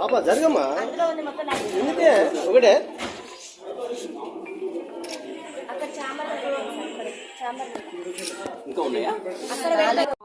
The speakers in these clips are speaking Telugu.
పాప జరగమ్మా. ఎందుకే? ఒకటే. ఇంకా ఉన్నాయా?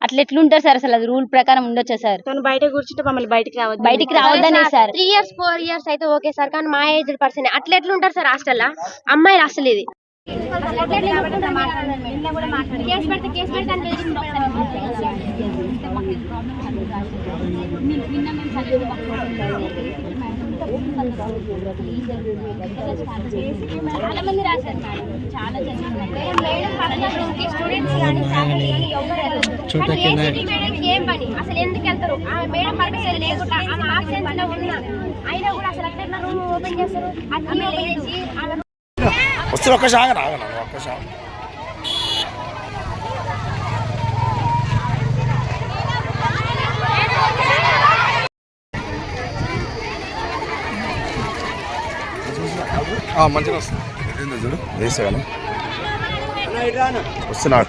అట్లా ఎట్లుంటారు సార్? అసలు అది రూల్ ప్రకారం ఉండొచ్చా సార్? తను బయట కూర్చుంటే మమ్మల్ని బయటికి రావద్దు. బయటికి రావద్దనే sir three years four years అయితే ఓకే సార్ కానీ మా ఏజ్ పర్సన్ అట్లా ఎట్లా ఉంటారు సార్ హాస్టల్ అమ్మాయిలు అసలు ఇది. కేసు పెడితే కేసు పెడితే అని బెదిరిస్తుంది చాలా మంది రాశారు మేడం. చాలా మేడం రూమ్కి స్టూడెంట్స్ కానీ ఫ్యాకల్టీ కానీ ఎవరు మేడం ఏం పని? అసలు ఎందుకు వెళ్తారు? ఆ మేడం పర్మిషన్ లేకుండా ఆమె లో ఉన్నా. అయినా కూడా అసలు అట్లా రూమ్ ఓపెన్ చేస్తారు. అట్లా లేచి ఆమె వస్తే ఒక్క షాగ రాగలను ఒక్క షాగ మంచిగా వస్తుంది. చూడు వేసే కానీ వస్తున్నాడు.